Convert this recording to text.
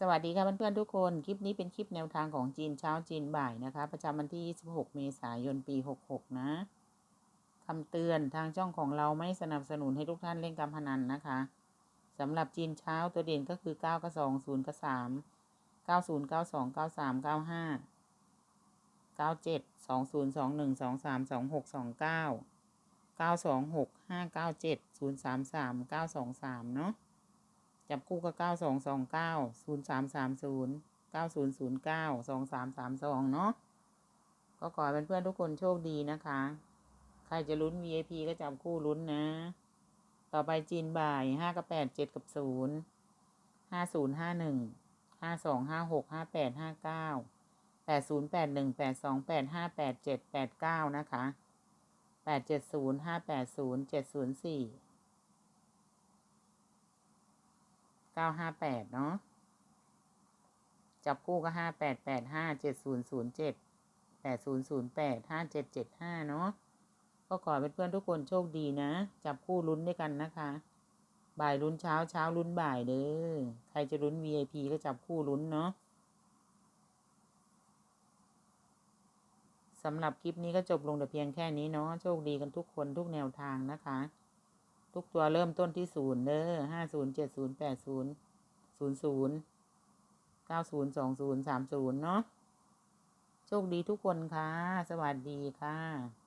สวัสดีค่ะเพื่อนๆทุกคน คลิปนี้เป็นคลิปแนวทางของจีนเช้าจีนบ่ายนะคะ ประจำวันที่ 26 เมษายนปี 66 นะคำเตือนทางช่องของเราไม่สนับสนุนให้ทุกท่านเล่นการพนันนะคะสำหรับจีนเช้าตัวเด่นก็คือ 9กับ2 0กับ3 90 92 93 95 97 20 21 23 26 29 926 597 033 923 เนาะ จับคู่ก็เก้าสองสองเก้าศูนย์สามสามศูนย์เก้าศูนย์ศูนย์เก้าสองสามสามสองเนาะก็ขอให้เพื่อนๆทุกคนโชคดีนะคะ ใครจะลุ้น VIP ก็จับคู่ลุ้นนะ ต่อไปจีนบ่ายห้ากับแปดเจ็ดกับศูนย์ห้าศูนย์ห้าหนึ่งห้าสองห้าหกห้าแปดห้าเก้าแปดศูนย์แปดหนึ่งแปดสองแปดห้าแปดเจ็ดแปดเก้านะคะแปดเจ็ดศูนย์ห้าแปดศูนย์เจ็ดศูนย์สี่ เก้าห้าแปดเนาะจับคู่ก็ห้าแปดแปดห้าเจ็ดศูนย์ศูนย์เจ็ดแปดศูนย์ศูนย์แปดห้าเจ็ดเจ็ดห้าเนาะก็ขอเป็นเพื่อนทุกคนโชคดีนะ จับคู่ลุ้นด้วยกันนะคะ บ่ายลุ้นเช้าเช้าลุ้นบ่ายเด้อใครจะลุ้น VIP ก็จับคู่ลุ้นเนาะสำหรับคลิปนี้ก็จบลงแต่เพียงแค่นี้เนาะโชคดีกันทุกคนทุกแนวทางนะคะ ทุกตัวเริ่มต้นที่ศูนย์เด้อห้าศูนย์เจ็ดศูนย์แปดศูนย์ศูนย์ศูนย์เก้าศูนย์สองศูนย์สามศูนย์เนาะโชคดีทุกคนค่ะ สวัสดีค่ะ